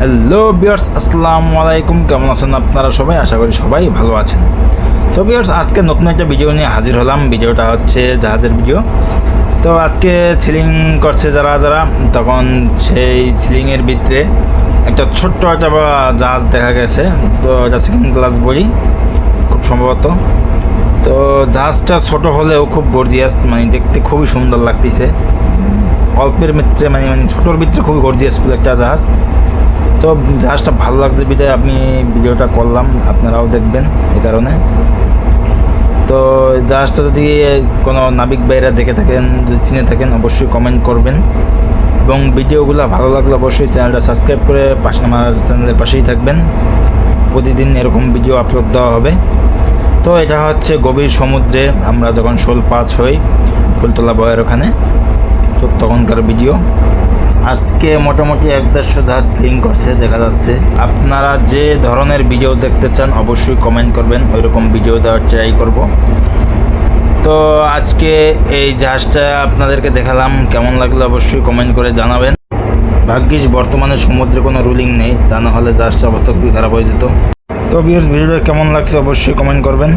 Hello বিয়ার্স আসসালামু আলাইকুম। কেমন আছেন আপনারা সবাই? আশা করি সবাই ভালো আছেন। তো বিয়ার্স আজকে নতুন একটা ভিডিও নিয়ে হাজির হলাম। ভিডিওটা হচ্ছে জাহাজের ভিডিও তো আজকে সিলিং করছে যারা যারা, তখন সেই সিলিংয়ের ভিতরে একটা ছোট্ট একটা জাহাজ দেখা গেছে। তো এটা সেকেন্ড ক্লাস বই, খুব সম্ভবত। তো জাহাজটা ছোট হলেও খুব গর্জিয়াস মানে দেখতে খুবই সুন্দর লাগতেছে। অল্পের ভিতরে মানে মানে ছোটোর ভিতরে খুবই গর্জিয়াস একটা জাহাজ। তো জাহাজটা ভালো লাগছে বিদায় আমি ভিডিওটা করলাম, আপনারাও দেখবেন এই কারণে। তো জাহাজটা যদি কোনো নাবিক বাইরা দেখে থাকেন, যদি চিনে থাকেন, অবশ্যই কমেন্ট করবেন। এবং ভিডিওগুলো ভালো লাগলে অবশ্যই চ্যানেলটা সাবস্ক্রাইব করে পাশে আমার চ্যানেলের পাশেই থাকবেন। প্রতিদিন এরকম ভিডিও আপলোড দেওয়া হবে। তো এটা হচ্ছে গভীর সমুদ্রে আমরা যখন শোল পাঁচ হই, ফুলতলা বয়ের ওখানে, তো তখনকার ভিডিও আজকে মোটামুটি এক দেড়শো জাহাজ লিঙ্ক করছে, দেখা যাচ্ছে। আপনারা যে ধরনের ভিডিও দেখতে চান, অবশ্যই কমেন্ট করবেন ওই রকম ভিডিও দেওয়ার ট্রাই করব। তো আজকে এই জাহাজটা আপনাদেরকে দেখালাম, কেমন লাগল অবশ্যই কমেন্ট করে জানাবেন। ভাগ্যিস বর্তমানে সমুদ্রে কোনো রুলিং নেই, তা না হলে জাহাজটা অবস্থা খুবই খারাপ হয়ে যেত। তো বিয়ার্স ভিডিওটা কেমন লাগছে অবশ্যই কমেন্ট করবেন।